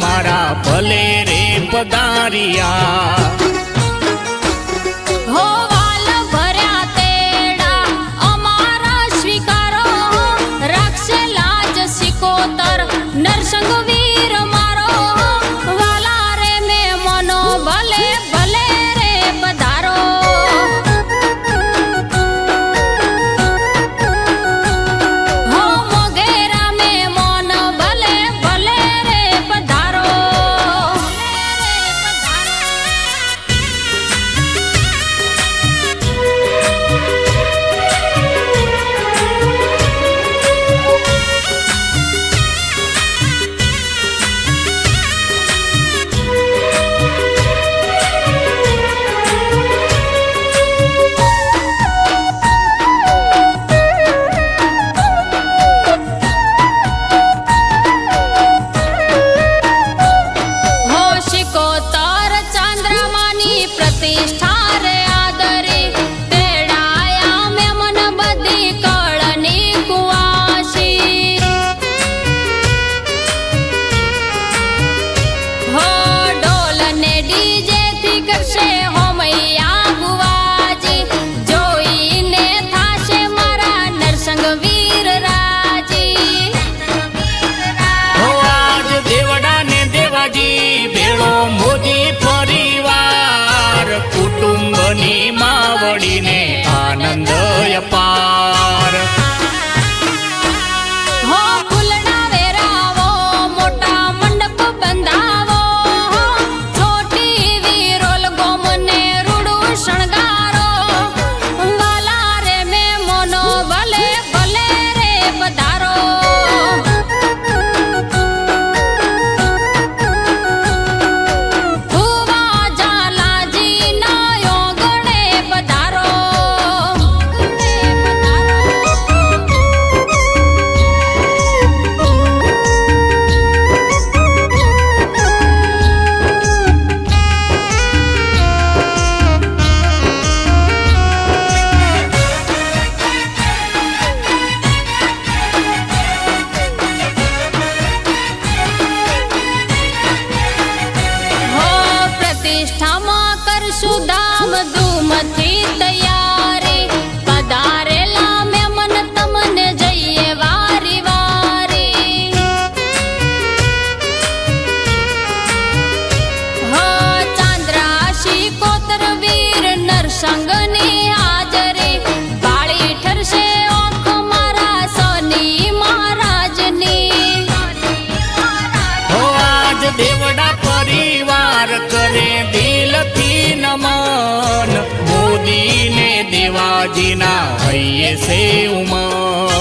મારા ભલે રે પગારિયા Lima. કરશું તૈયારી. પધારેલા મે મન તમને જઈએ વારી વારી. ચાંદ્રાશી કોતર વીર નરસંગ અંબાજીના હૈયે સે ઉમર